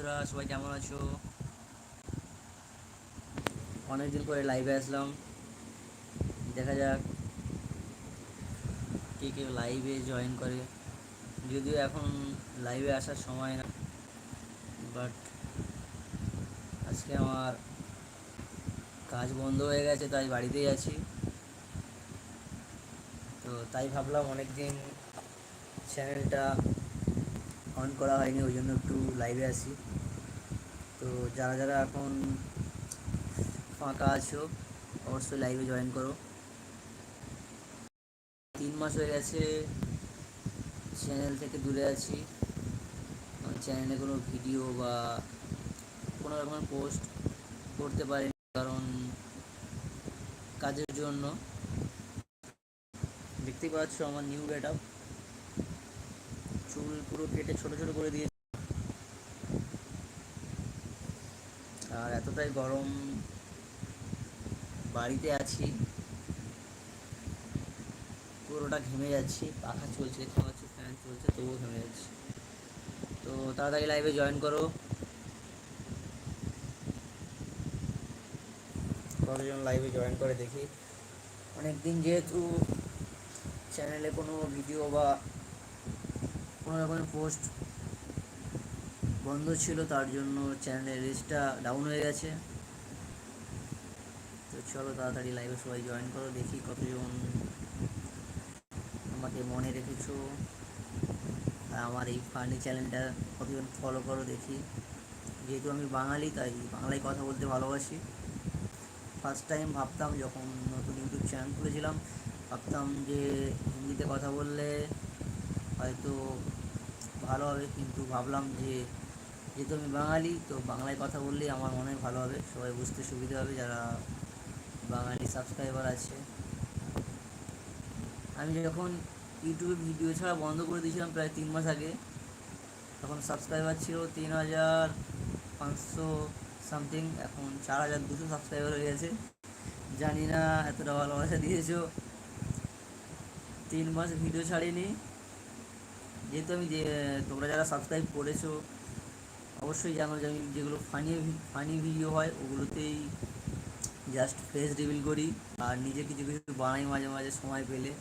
বন্ধুরা, সবাই কেমন আছো? অনেকদিন পরে লাইভে আসলাম। দেখা যাক কে কে লাইভে জয়েন করে। যদিও এখন লাইভে আসার সময় না বাট আজকে আমার কাজ বন্ধ হয়ে গেছে, তাই বাড়িতেই আছি। তো তাই ভাবলাম অনেকদিন চ্যানেলটা অন করা হয়নি, ওই জন্য একটু লাইভে আসি তো যারা যারা এখন ফাঁকা আছো, অবশ্যই লাইভে জয়েন করো। তিন মাস হয়ে গেছে চ্যানেল থেকে দূরে আছি। চ্যানেলে কোনো ভিডিও বা কোনো রকমের পোস্ট করতে পারিনি কারণ কাজের জন্য। দেখতেই পাচ্ছ আমার নিউ গেট আপ চুল পুরো কেটে ছোট ছোট করে দিয়েছে আর এতটাই গরম বাড়িতে আছি। পুরোটা ঘেমে যাচ্ছি, পাখা চলছে দেখতে পাচ্ছি ফ্যান চলছে, তবুও ঘেমে যাচ্ছি। তো তাড়াতাড়ি লাইভে জয়েন করো। কতজন লাইভে জয়েন করে দেখি। অনেকদিন যেহেতু চ্যানেলে কোনো ভিডিও বা কোনো রকমের পোস্ট বন্ধ ছিল, তার জন্য চ্যানেলের রিচটা ডাউন হয়ে গেছে। তো চলো তাড়াতাড়ি লাইভে সবাই জয়েন করো, দেখি কতজন আমাকে মনে রেখেছো। আর আমার এই ফানি চ্যানেলটা কতজন ফলো করো দেখি। যেহেতু আমি বাঙালি, তাই বাংলায় কথা বলতে ভালোবাসি। ফার্স্ট টাইম ভাবতাম, যখন নতুন ইউটিউব চ্যানেল খুলেছিলাম, ভাবতাম যে হিন্দিতে কথা বললে হয়তো ভালো হবে, কিন্তু ভাবলাম যে যেহেতু আমি বাঙালি, তো বাংলায় কথা বললেই আমার মনে হয় ভালো হবে। সবাই বুঝতে সুবিধা হবে যারা বাঙালি সাবস্ক্রাইবার আছে। আমি যখন ইউটিউবে ভিডিও ছাড়া বন্ধ করে দিয়েছিলাম প্রায় তিন মাস আগে, তখন সাবস্ক্রাইবার ছিল তিন হাজার পাঁচশো সামথিং এখন চার হাজার দুশো সাবস্ক্রাইবার হয়ে গেছে। জানি না এতটা ভালোবাসা দিয়েছ। তিন মাস ভিডিও ছাড়িনি। যেহেতু আমি যে, তোমরা যারা সাবস্ক্রাইব করেছ অবশ্যই জানো যে আমি যেগুলো ফানি ফানি ভিডিও হয়, ওগুলোতেই জাস্ট ফেস রিভিল করি। আর নিজে কিছু কিছু বানাই মাঝে মাঝে সময় পেলে।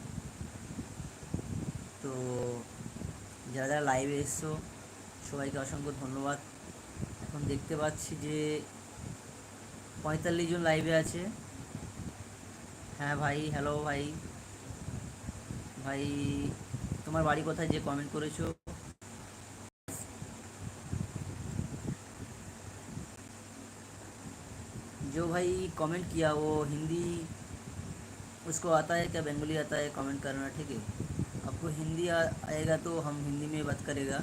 তো যারা যারা লাইভে এসছো, সবাইকে অসংখ্য ধন্যবাদ। এখন দেখতে পাচ্ছি যে পঁয়তাল্লিশ জন লাইভে আছে। হ্যাঁ ভাই হ্যালো ভাই। ভাই, তোমার বাড়ি কোথায় যে কমেন্ট করেছ? भाई कमेंट किया वो हिंदी उसको आता है क्या बंगाली आता है कमेंट करना ठीक है? आपको हिंदी आ, आएगा तो हम हिंदी में बात करेगा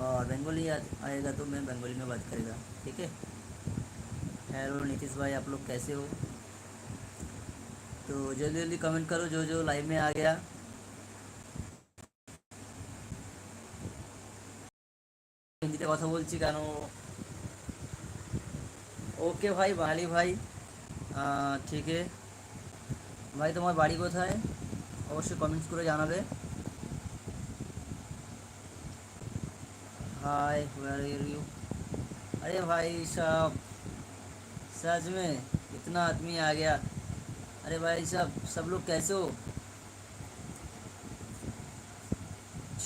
और बंगाली आएगा तो मैं बंगाली में बात करेगा ठीक है? हेलो नीतीश भाई आप लोग कैसे हो? तो जल्दी जल्दी कमेंट करो जो जो लाइव में आ गया। हिंदी कथा बोल क्या ওকে ভাই বাঙালি ভাই আহ, ঠিক আছে ভাই তোমার বাড়ি কোথায় অবশ্যই কমেন্টস করে জানাবে हाय वेयर आर यू अरे भाई साहब सच में इतना आदमी आ गया अरे भाई साहब सब लोग कैसे हो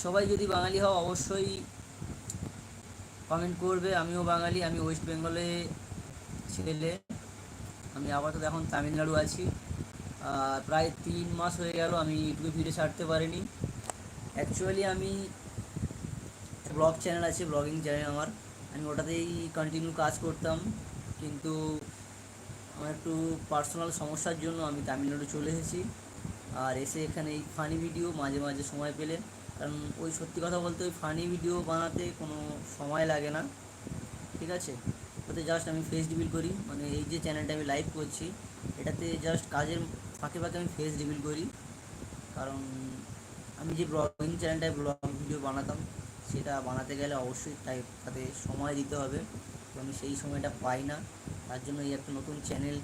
সবাই যদি বাঙালি হও অবশ্যই কমেন্ট করবে আমিও বাঙালি আমি ওয়েস্ট বেঙ্গলে ছেলে। আমি আপাতত এখন তামিলনাড়ু আছি। প্রায় তিন মাস হয়ে গেল আমি ইউটিউবে ভিডিও ছাড়তে পারিনি। অ্যাকচুয়ালি আমি ব্লগ চ্যানেল আছে, ব্লগিং চ্যানেল আমার। আমি ওটাতেই কন্টিনিউ কাজ করতাম। কিন্তু আমার একটু পার্সোনাল সমস্যার জন্য আমি তামিলনাড়ু চলে এসেছি। আর এসে এখানে এই ফানি ভিডিও মাঝে মাঝে সময় পেলে। কারণ ওই সত্যি কথা বলতে ওই ফানি ভিডিও বানাতে কোনো সময় লাগে না। ঠিক আছে? ওতে জাস্ট আমি ফেস রিভিল করি। মানে এই যে চ্যানেলটা আমি লাইভ করছি, এটাতে জাস্ট কাজের ফাঁকে ফাঁকে আমি ফেস রিভিল করি। কারণ আমি যে ব্লগিং চ্যানেলটায় ব্লগ ভিডিও বানাতাম, সেটা বানাতে গেলে অবশ্যই তাই, তাতে সময় দিতে হবে। তো আমি সেই সময়টা পাই না। তার জন্য এই একটা নতুন চ্যানেল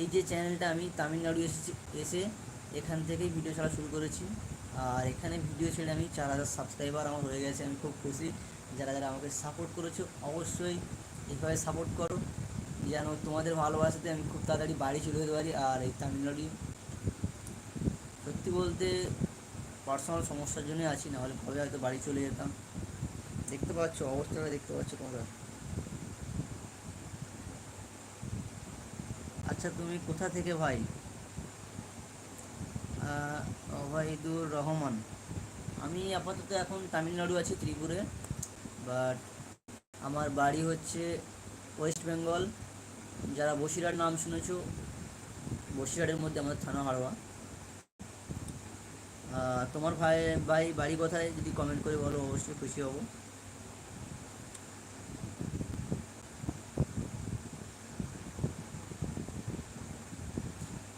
এই যে চ্যানেলটা আমি তামিলনাড়ু এসেছি, এসে এখান থেকেই ভিডিও ছাড়া শুরু করেছি। আর এখানে ভিডিও ছেড়ে আমি চার হাজার সাবস্ক্রাইবার আমার হয়ে গেছে। আমি খুব খুশি। যারা যারা আমাকে সাপোর্ট করেছে, অবশ্যই এইভাবে সাপোর্ট করো। যেন তোমাদের ভালোবাসাতে আমি খুব তাড়াতাড়ি বাড়ি চলে যেতে পারি আর এই তামিলনাড়ু। সত্যি বলতে পার্সোনাল সমস্যার জন্যই আছি না হলে কবে হয়তো বাড়ি চলে যেতাম। দেখতে পাচ্ছ, অবস্থাটা দেখতে পাচ্ছ তোমরা। আচ্ছা তুমি কোথা থেকে ভাই? অভয়দুর রহমান। আমি আপাতত এখন তামিলনাড়ু আছি, ত্রিপুরে। বাট আমার বাড়ি হচ্ছে ওয়েস্ট বেঙ্গল। যারা বসিরহাট নাম শুনেছো বসিরহাটের মধ্যে আমাদের থানা আহ, তোমার ভাই ভাই বাড়ি কোথায়? যদি কমেন্ট করে বলো অবশ্যই খুশি হব।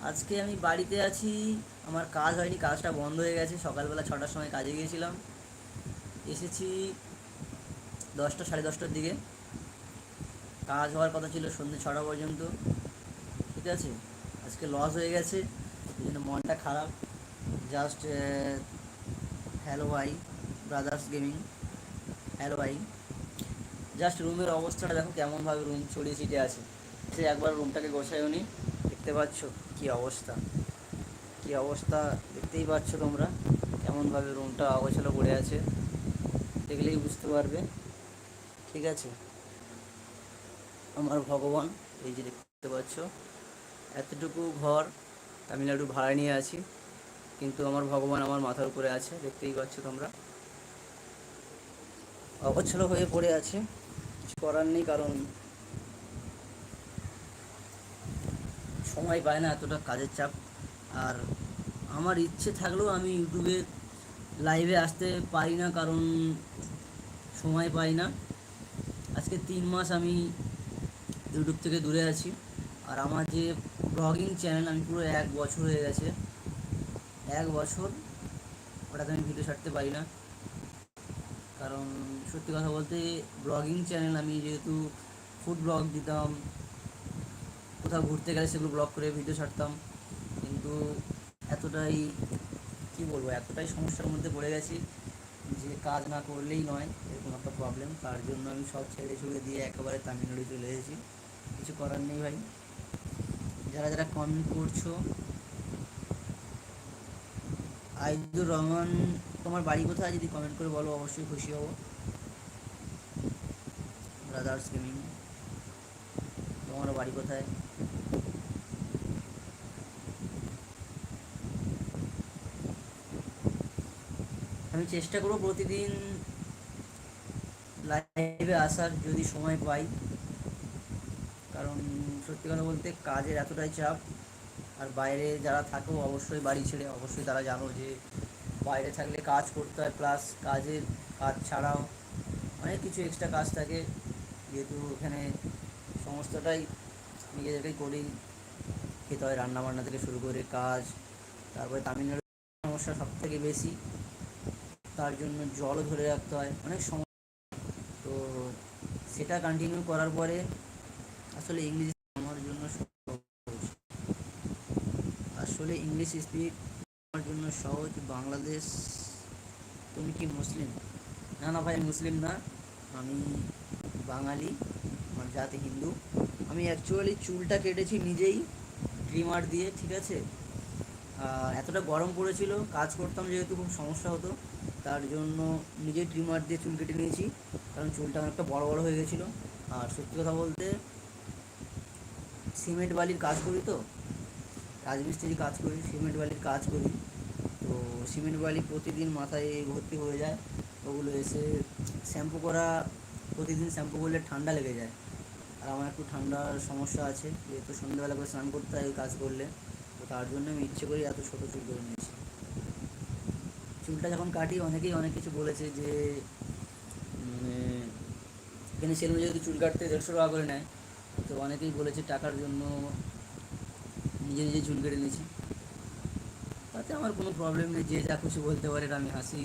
আজকে আমি বাড়িতে আছি। আমার কাজ হয়নি কাজটা বন্ধ হয়ে গেছে। সকালবেলা ছটার সময় কাজে গিয়েছিলাম। এসেছি দশটা, সাড়ে দশটার দিকে। কাজ হওয়ার কথা ছিল সন্ধ্যে ছটা পর্যন্ত। ঠিক আছে? আজকে লস হয়ে গেছে। এই জন্য মনটা খারাপ। জাস্ট হ্যালো ভাই ব্রাদার্স গেমিং হ্যালো ভাই জাস্ট রুমের অবস্থাটা দেখো কেমনভাবে রুম ছড়িয়ে ছিটে আছে। সে একবার রুমটাকে গোছায়ও নি। দেখতে পাচ্ছ কি অবস্থা। কি অবস্থা দেখতেই পাচ্ছ তোমরা। কেমনভাবে রুমটা অগোছালো পড়ে আছে। দেখলেই বুঝতে পারবে। ঠিক আছে? আমার ভগবান, এই যে দেখতে পাচ্ছ, এতটুকু ঘর তামিলনাড়ু ভাড়া নিয়ে আছি, কিন্তু আমার ভগবান আমার মাথার উপরে আছে, দেখতেই পাচ্ছ তোমরা। অগোছালো হয়ে পড়ে আছে, কিছু করার নেই, কারণ সময় পায় না এতটা কাজের চাপ। আর আমার ইচ্ছে থাকলেও আমি ইউটিউবে লাইভে আসতে পারি না, কারণ সময় পাই না। আজকে তিন মাস আমি ইউটিউব থেকে দূরে আছি। আর আমার যে ব্লগিং চ্যানেল আমি পুরো এক বছর হয়ে গেছে। এক বছর ওটাতে আমি ভিডিও ছাড়তে পারি না। কারণ সত্যি কথা বলতে ব্লগিং চ্যানেল আমি যেহেতু ফুড ব্লগ দিতাম, কোথাও ঘুরতে গেলে সেগুলো ব্লগ করে ভিডিও ছাড়তাম। কিন্তু এতটাই, কি বলব, এতটাই সমস্যার মধ্যে পড়ে গেছি যে কাজ না করলেই নয়, এরকম একটা প্রবলেম তার জন্য আমি সব ছেড়ে ছুড়ে দিয়ে একেবারে তামিলনাড়ু চলে এসেছি। কিছু করার নেই ভাই। যারা যারা কমেন্ট করছ আইদুর রহমান, তোমার বাড়ি কোথায়? যদি কমেন্ট করে বলো, অবশ্যই খুশি হব। ব্রাদার্স গেমিং তোমার বাড়ি কোথায়? আমি চেষ্টা করব প্রতিদিন লাইভে আসার যদি সময় পাই। কারণ সত্যি কথা বলতে কাজের এতটাই চাপ, আর বাইরে যারা থাকো অবশ্যই বাড়ি ছেড়ে, অবশ্যই তারা জানো যে বাইরে থাকলে কাজ করতে হয় প্লাস কাজের কাজ ছাড়াও অনেক কিছু এক্সট্রা কাজ থাকে। যেহেতু এখানে সমস্তটাই নিজেদেরকেই করি খেতে হয়, রান্নাবান্না থেকে শুরু করে কাজ, তারপরে তামিলনাড়ু সমস্যা সব থেকে বেশি। তার জন্য জলও ধরে রাখতে হয়। অনেক সমস্যা তো সেটা কন্টিনিউ করার পরে আসলে ইংলিশ আমার জন্য আসলে ইংলিশ স্পিক আমার জন্য সহজ। বাংলাদেশ, তুমি কি মুসলিম? না না ভাই, মুসলিম না। আমি বাঙালি, আমার জাতি হিন্দু। আমি অ্যাকচুয়ালি চুলটা কেটেছি নিজেই ট্রিমার দিয়ে, ঠিক আছে? এতটা গরম পড়েছিল, কাজ করতাম যেহেতু, খুব সমস্যা হতো। তার জন্য নিজেই ট্রিমার দিয়ে চুল কেটে নিয়েছি। কারণ চুলটা অনেকটা বড় বড় হয়ে গেছিল। আর সত্যি কথা বলতে সিমেন্ট বালির কাজ করি তো? রাজমিস্ত্রি কাজ করি সিমেন্ট বালির কাজ করি। তো সিমেন্ট বালি প্রতিদিন মাথায় ভর্তি হয়ে যায়। ওগুলো এসে শ্যাম্পু করা, প্রতিদিন শ্যাম্পু করলে ঠান্ডা লেগে যায়। আর আমার একটু ঠান্ডার সমস্যা আছে, যেহেতু সন্ধ্যাবেলা করে স্নান করতে হয় কাজ করলে। তো তার জন্য আমি ইচ্ছে করি এত ছোটো চুল করে নিয়েছি। চুলটা যখন কাটি, অনেকেই অনেক কিছু বলেছে যে মানে এখানে সেলুনে যেহেতু চুল কাটতে দেড়শো টাকা করে নেয়, তো অনেকেই বলেছে টাকার জন্য নিজে নিজে চুল কেটে নিয়েছি। তাতে আমার কোনো প্রবলেম নেই, যে যা খুশি বলতে পারে আমি হাসি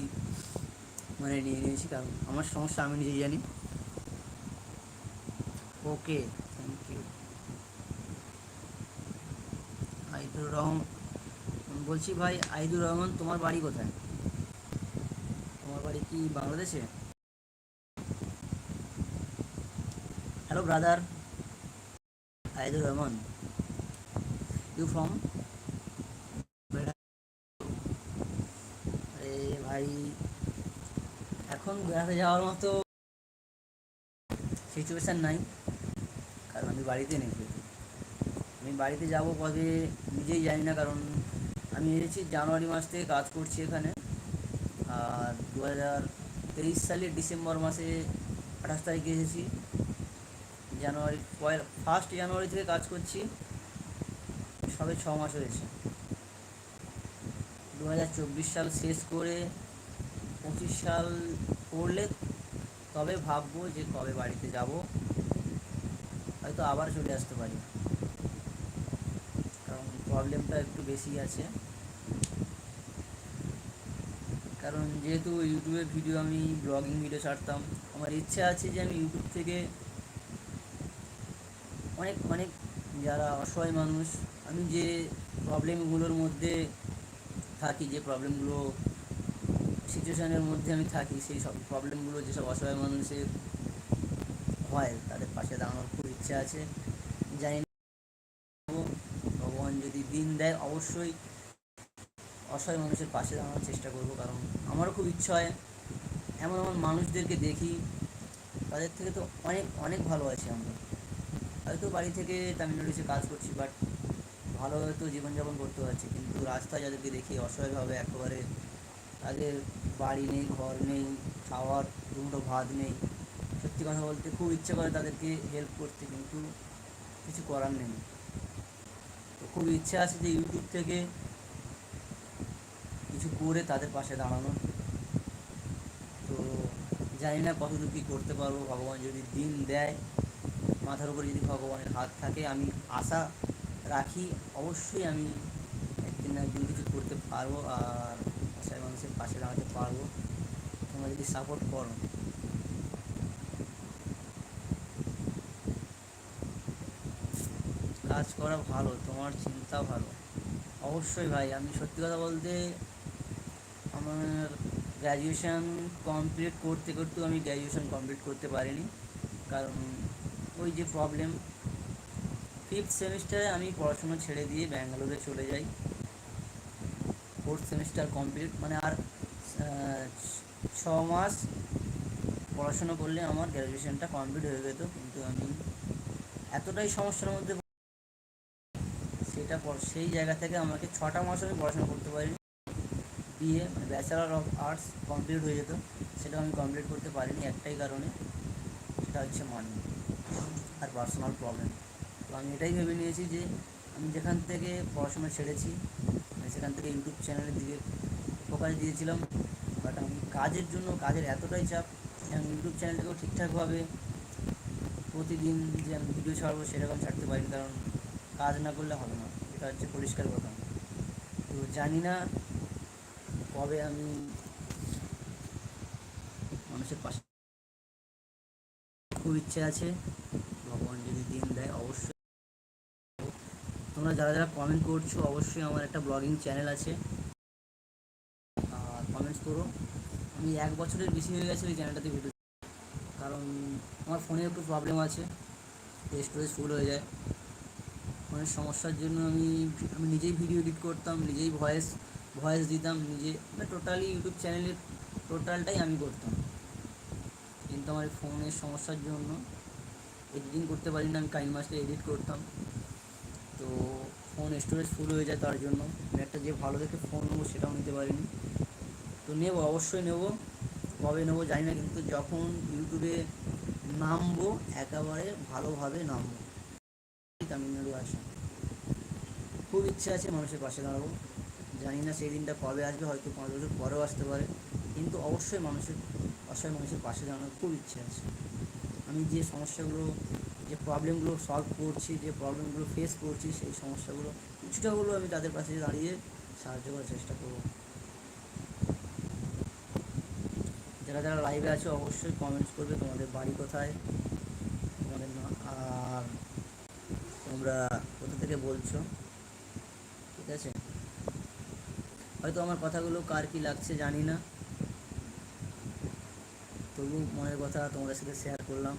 মানে নিয়ে নিয়েছি, কারণ আমার সমস্যা আমি নিজেই জানি। Okay thank you Aidur Rahman, বলছি ভাই, আইদুর রহমান, তোমার বাড়ি কোথায়? কি বাংলাদেশে? Hello brother Aidur Rahman you from আরে ভাই, এখন বেড়াতে যাওয়ার মতো সিচুয়েশান নাই, কারণ আমি বাড়িতে নেই। আমি বাড়িতে যাব কবে নিজেই জানি না, কারণ আমি এসেছি জানুয়ারি মাস থেকে কাজ করছি এখানে। দু হাজার তেইশ সালের ডিসেম্বর মাসে আঠাশ তারিখে এসেছি। জানুয়ারি পয়লা ফার্স্ট জানুয়ারি থেকে কাজ করছি। সবে ছ মাস হয়েছে। দু হাজার চব্বিশ সাল শেষ করে পঁচিশ সাল পড়লে তবে ভাববো যে কবে বাড়িতে যাব। হয়তো আবার চলে আসতে পারি। কারণ প্রবলেমটা একটু বেশি আছে। কারণ যেহেতু ইউটিউবে ভিডিও আমি ব্লগিং ভিডিও ছাড়তাম, আমার ইচ্ছা আছে যে আমি ইউটিউব থেকে অনেক অনেক যারা অসহায় মানুষ, আমি যে প্রবলেমগুলোর মধ্যে থাকি, যে প্রবলেমগুলো সিচুয়েশানের মধ্যে আমি থাকি, সেই সব প্রবলেমগুলো যেসব অসহায় মানুষের হয়, তাদের পাশে দাঁড়ানোর খুব ইচ্ছা আছে। জানি ভগবান যদি দিন দেয়, অবশ্যই অসহায় মানুষের পাশে দাঁড়ানোর চেষ্টা করব, কারণ আমারও খুব ইচ্ছা হয় এমন এমন মানুষদেরকে দেখি, তাদের থেকে তো অনেক অনেক ভালো আছি আমরা। হয়তো বাড়ি থেকে তামিলনাড়ু এসে কাজ করছি বাট ভালো হয়তো জীবনযাপন করতে পারছি, কিন্তু রাস্তায় যাদেরকে দেখি অসহায়ভাবে একেবারে তাদের বাড়ি নেই, ঘর নেই, খাওয়ার দুটো ভাত নেই, সত্যি কথা বলতে খুব ইচ্ছে করে তাদেরকে হেল্প করতে, কিন্তু কিছু করার নেই। তো খুব ইচ্ছে আছে যে ইউটিউব থেকে কিছু করে তাদের পাশে দাঁড়ানো। তো জানি না কতদূর কী করতে পারব, ভগবান যদি দিন দেয়, মাথার উপরে যদি ভগবানের হাত থাকে, আমি আশা রাখি, অবশ্যই আমি একদিন না একদিন কিছু করতে পারব আর অসহায় মানুষের পাশে দাঁড়াতে পারব। তোমরা যদি সাপোর্ট করো। কাজ করা ভালো, তোমার চিন্তা ভালো। অবশ্যই ভাই, আমি সত্যি কথা বলতে আমার গ্র্যাজুয়েশান কমপ্লিট করতে করতেও আমি গ্র্যাজুয়েশান কমপ্লিট করতে পারিনি। কারণ ওই যে প্রবলেম ফিফথ সেমিস্টারে আমি পড়াশোনা ছেড়ে দিয়ে ব্যাঙ্গালোরে চলে যাই। ফোর্থ সেমিস্টার কমপ্লিট মানে আর ছ মাস পড়াশোনা করলে আমার গ্র্যাজুয়েশনটা কমপ্লিট হয়ে যেত। কিন্তু আমি এতটাই সমস্যার মধ্যে সেটা সেই জায়গা থেকে আমাকে ছটা মাস আমি পড়াশোনা করতে পারিনি। বিএ মানে ব্যাচেলার অফ আর্টস কমপ্লিট হয়ে যেত, সেটা আমি কমপ্লিট করতে পারিনি একটাই কারণে, সেটা হচ্ছে মানি আর পার্সোনাল প্রবলেম তো আমি এটাই ভেবে নিয়েছি যে, আমি যেখান থেকে পড়াশোনা ছেড়েছি সেখান থেকে ইউটিউব চ্যানেলের দিকে ফোকাস দিয়েছিলাম বাট আমি কাজের জন্য, কাজের এতটাই চাপ আমি ইউটিউব চ্যানেলটাকেও ঠিকঠাকভাবে প্রতিদিন যে আমি ভিডিও ছাড়বো, সেরকম ছাড়তে পারি কারণ কাজ না করলে হবে না, এটা হচ্ছে পরিষ্কার কথা। তো জানি না কবে আমি মানুষের পাশে খুব ইচ্ছে আছে। ভগবান যদি দিন দেয়, অবশ্যই। তোমরা যারা যারা কমেন্ট করছ, অবশ্যই আমার একটা ব্লগিং চ্যানেল আছে। আর কমেন্টস করো। আমি এক বছরের বেশি হয়ে গেছে ওই চ্যানেলটাতে ভিডিও কারণ আমার ফোনে একটু প্রবলেম আছে। স্টোরেজ ফুল হয়ে যায়। ফোনের সমস্যার জন্য আমি আমি নিজেই ভিডিও এডিট করতাম, নিজেই ভয়েস ভয়েস দিতাম নিজে। মানে টোটালি ইউটিউব চ্যানেলের টোটালটাই আমি করতাম। কিন্তু আমার ফোনের সমস্যার জন্য এডিটিং করতে পারি না আমি কাইন মাসে এডিট করতাম। তো ফোন স্টোরেজ ফুল হয়ে যায় তার জন্য। একটা যে ভালো দেখে ফোন নেব সেটাও নিতে পারিনি। তো নেব, অবশ্যই নেব। কবে নেব জানি না, কিন্তু যখন ইউটিউবে নামবো, একেবারে ভালোভাবে নামবো। তামিলনাড়ু আসা। খুব ইচ্ছে আছে মানুষের পাশে দাঁড়াবো। জানি না সেই দিনটা কবে আসবে, হয়তো পাঁচ বছর পরেও আসতে পারে। কিন্তু অবশ্যই মানুষের, অসহায় মানুষের পাশে দাঁড়ানোর খুব ইচ্ছে আছে। আমি যে সমস্যাগুলো, যে প্রবলেমগুলো সলভ করছি, যে প্রবলেমগুলো ফেস করছি, সেই সমস্যাগুলো কিছুটা হলেও আমি তাদের পাশে দাঁড়িয়ে সাহায্য করার চেষ্টা করব। যারা যারা লাইভে আছে, অবশ্যই কমেন্টস করবে তোমাদের বাড়ি কোথায়, তোমাদের না, আর তোমরা কোথা থেকে বলছো, ঠিক আছে? হয়তো আমার কথাগুলো কার কি লাগছে জানি না। তবু মনের কথা তোমাদের সাথে শেয়ার করলাম।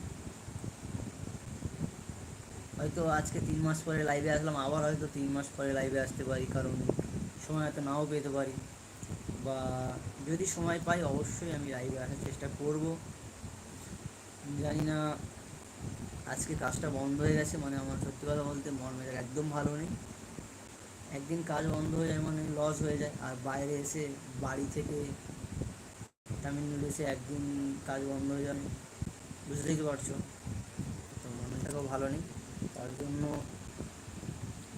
হয়তো আজকে তিন মাস পরে লাইভে আসলাম, আবার হয়তো তিন মাস পরে লাইভে আসতে পারি, কারণ সময় হয়তো নাও পেতে পারি। বা যদি সময় পাই, অবশ্যই আমি লাইভে আসার চেষ্টা করব। জানি না, আজকে কাজটা বন্ধ হয়ে গেছে মানে আমার সত্যি কথা বলতে মন মেজাজ একদম ভালো নেই। একদিন কাজ বন্ধ হয়ে যায় মানে লস হয়ে যায়। আর বাইরে এসে বাড়ি থেকে তামিলনাড়ু এসে একদিন কাজ বন্ধ হয়ে যায়। বুঝতেই পারছ? তো মন মেজাজও ভালো নেই। তার জন্য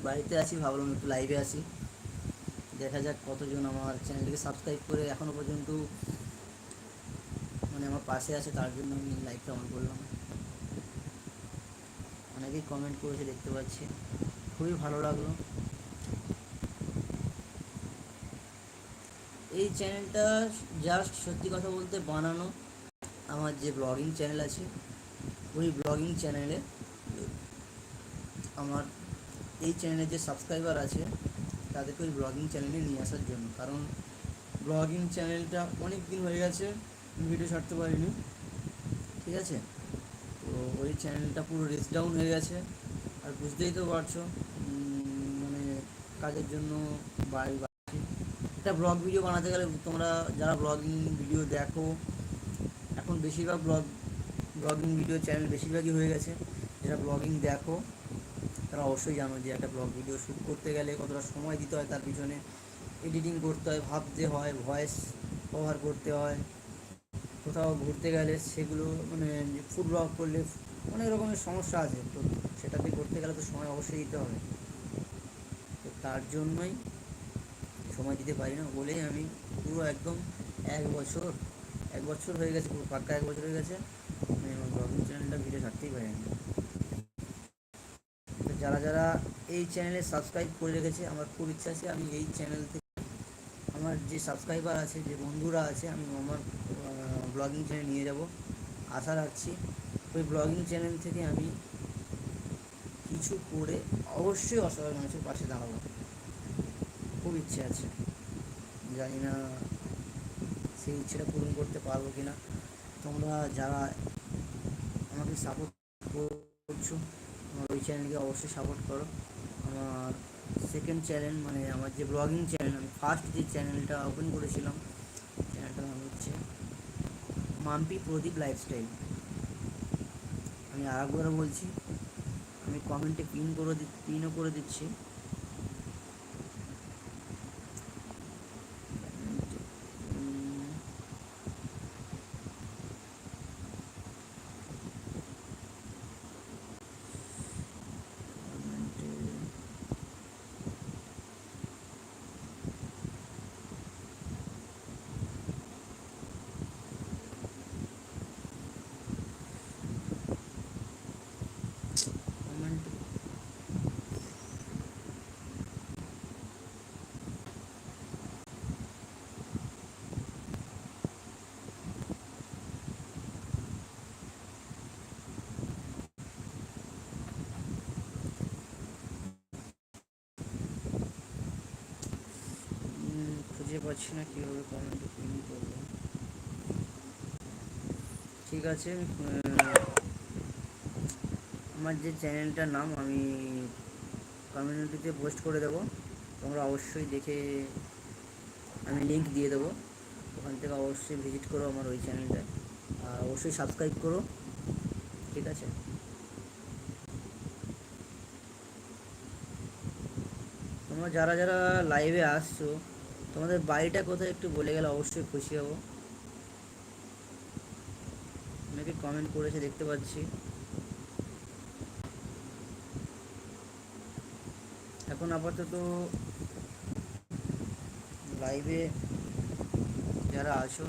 বাড়িতে আসি ভাবলাম একটু লাইভে আসি দেখা যাক কতজন আমার চ্যানেলটিকে সাবস্ক্রাইব করে এখনও পর্যন্ত মানে আমার পাশে আছে, তার জন্য আমি লাইভটা অন করলাম। অনেকেই কমেন্ট করেছে, দেখতে পাচ্ছি। খুবই ভালো লাগল। এই চ্যানেলটা জাস্ট সত্যি কথা বলতে বানানো আমার যে ব্লগিং চ্যানেল আছে, ওই ব্লগিং চ্যানেলে আমার এই চ্যানেলে যে সাবস্ক্রাইবার আছে, তাদেরকে ওই ব্লগিং চ্যানেলে নিয়ে আসার জন্য। কারণ ব্লগিং চ্যানেলটা অনেক দিন হয়ে গেছে ভিডিও ছাড়তে পারিনি, ঠিক আছে? তো ওই চ্যানেলটা পুরো রেস ডাউন হয়ে গেছে। আর বুঝতেই তো পারছ মানে কাজের জন্য বাড়ি একটা ব্লগ ভিডিও বানাতে গেলে তোমরা যারা ব্লগিং ভিডিও দেখো, এখন বেশিরভাগ ব্লগ ব্লগিং ভিডিও চ্যানেল বেশিরভাগই হয়ে গেছে। যারা ব্লগিং দেখো, তারা অবশ্যই জানো যে একটা ব্লগ ভিডিও শ্যুট করতে গেলে কতটা সময় দিতে হয়, তার পিছনে এডিটিং করতে হয়, ভাবতে হয় ভয়েস ব্যবহার করতে হয়। কোথাও ঘুরতে গেলে সেগুলো মানে ফুড ব্লগ করলে অনেক রকমের সমস্যা আছে। তো সেটাতে করতে গেলে তো সময় অবশ্যই দিতে হবে। তো তার জন্যই সময় দিতে পারি না বলেই আমি পুরো একদম এক বছর এক বছর হয়ে গেছে, পুরো পাক্কা এক বছর হয়ে গেছে আমি আমার ব্লগিং চ্যানেলটা ভিডিও ছাড়তেই পারিনি তো যারা যারা এই চ্যানেলে সাবস্ক্রাইব করে রেখেছে, আমার খুব ইচ্ছা আছে আমি এই চ্যানেল থেকে আমার যে সাবস্ক্রাইবার আছে, যে বন্ধুরা আছে, আমি আমার ব্লগিং চ্যানেল নিয়ে যাব। আশা রাখছি ওই ব্লগিং চ্যানেল থেকে আমি কিছু করে অবশ্যই অসহায় মানুষের পাশে দাঁড়াবো। খুব ইচ্ছে আছে। জানি না সেই ইচ্ছেটা পূরণ করতে পারব কি না তোমরা যারা আমাকে সাপোর্ট করছ, আমার ওই চ্যানেলকে অবশ্যই সাপোর্ট করো। আমার সেকেন্ড চ্যানেল মানে আমার যে ব্লগিং চ্যানেল আমি ফার্স্ট যে চ্যানেলটা ওপেন করেছিলাম চ্যানেলটার নাম হচ্ছে মাম্পি প্রদীপ লাইফস্টাইল আমি আর একবার বলছি, আমি কমেন্টে পিন করে দি পিনও করে দিচ্ছি উম, কমেন্টে কমেন্ট উম, খুঁজে পাচ্ছি না কীভাবে কমেন্টে পিন করব। ঠিক আছে আমি আমার যে চ্যানেলটার নাম আমি কমিউনিটিতে পোস্ট করে দেবো। তোমরা অবশ্যই দেখে আমি লিঙ্ক দিয়ে দেবো। ওখান থেকে অবশ্যই ভিজিট করো আমার ওই চ্যানেলটা আর অবশ্যই সাবস্ক্রাইব করো। ঠিক আছে? তোমরা যারা যারা লাইভে আসছো তোমাদের বাড়িটা কোথায় একটু বলে গেলে অবশ্যই খুশি হব। অনেকে কমেন্ট করেছে, দেখতে পাচ্ছি। এখন আপাতত লাইভে যারা আছো,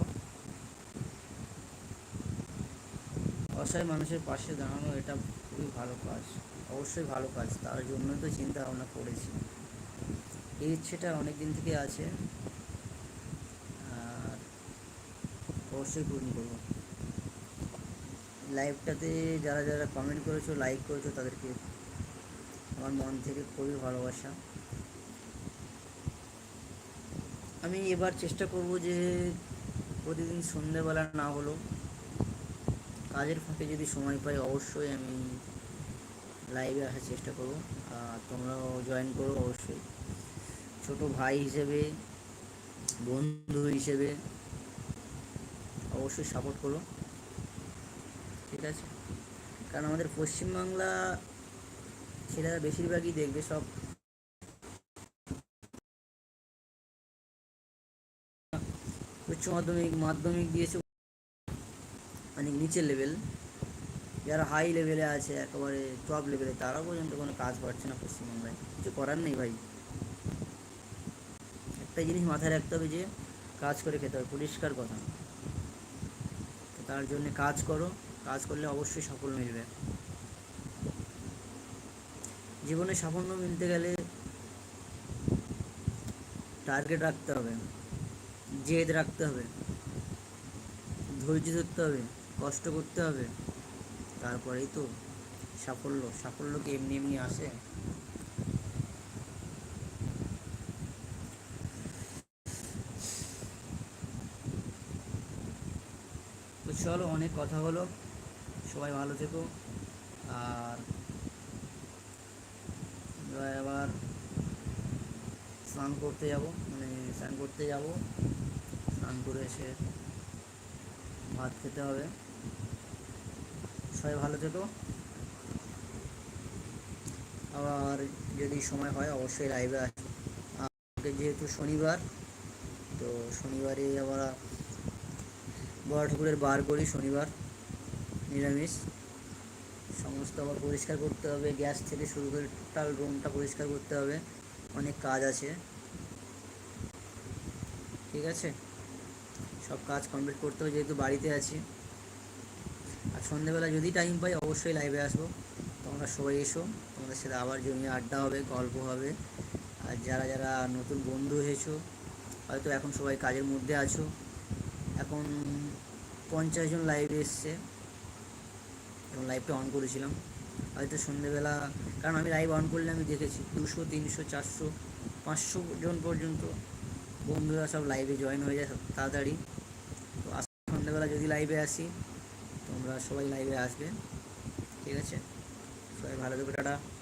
অসহায় মানুষের পাশে দাঁড়ানো এটা খুবই ভালো কাজ। অবশ্যই ভালো কাজ, তার জন্যই তো চিন্তা ভাবনা করেছি। এই ইচ্ছেটা অনেক দিন থেকে আছে। আর অবশ্যই পূরণ করব। লাইভটাতে যারা যারা কমেন্ট করেছ লাইক করেছ, তাদেরকে আমার মন থেকে খুবই ভালোবাসা। আমি এবার চেষ্টা করব যে প্রতিদিন সন্ধেবেলা না হলেও কাজের ফাঁকে যদি সময় পাই, অবশ্যই আমি লাইভে আসার চেষ্টা করব। আর তোমরাও জয়েন করো অবশ্যই। ছোট ভাই হিসেবে, বন্ধু হিসেবে অবশ্যই সাপোর্ট করো। ঠিক আছে? কারণ আমাদের পশ্চিমবাংলা ছেলেরা বেশিরভাগই দেখবে সব উচ্চ মাধ্যমিক মাধ্যমিক দিয়েছে অনেক নিচের লেভেল যারা হাই লেভেলে আছে, একেবারে টপ লেভেলে তারাও পর্যন্ত কোনো কাজ পাচ্ছে না পশ্চিমবাংলায়। কিছু করার নেই ভাই। একটা জিনিস মাথায় রাখতে হবে যে, কাজ করে খেতে হবে, পরিষ্কার কথা। তার জন্য কাজ করো, কাজ করলে অবশ্যই সফল মিলবে। জীবনে সাফল্য মিলতে গেলে টার্গেট রাখতে হবে, জেদ রাখতে হবে, ধৈর্য ধরতে হবে, কষ্ট করতে হবে। তারপরেই তো সাফল্য সাফল্য কি এমনি এমনি আসে? চলো, অনেক কথা হলো। সবাই ভালো থেকো। আর আবার স্নান করতে যাব মানে স্নান করতে যাব। স্নান করে এসে ভাত খেতে হবে। সবাই ভালো থেকো। আবার যদি সময় হয়, অবশ্যই লাইভে আসব। যেহেতু শনিবার, তো শনিবারে আমরা বড় ঠাকুরের বার করি শনিবার, নিরামিষ। সমস্ত আবার পরিষ্কার করতে হবে, গ্যাস থেকে শুরু করে টোটাল রুমটা পরিষ্কার করতে হবে। অনেক কাজ আছে। ঠিক আছে? সব কাজ কমপ্লিট করতে হবে, যেহেতু বাড়িতে আছি। আর সন্ধেবেলা যদি টাইম পাই, অবশ্যই লাইভে আসব। তোমরা সবাই এসো, তোমাদের সাথে আবার জমিয়ে আড্ডা হবে, গল্প হবে। আর যারা যারা নতুন বন্ধু হয়েছো, হয়তো এখন সবাই কাজের মধ্যে আছো। এখন পঞ্চাশ জন লাইভে এসছে। এবং লাইভটা অন করেছিলাম। হয়তো সন্ধেবেলা, কারণ আমি লাইভ অন করলে আমি দেখেছি দুশো, তিনশো, চারশো, পাঁচশো জন পর্যন্ত বন্ধুরা সব লাইভে জয়েন হয়ে যায় তাড়াতাড়ি। তো আস সন্ধ্যেবেলা যদি লাইভে আসি, তোমরা সবাই লাইভে আসবে। ঠিক আছে? সবাই ভালো থেকো, টাটা।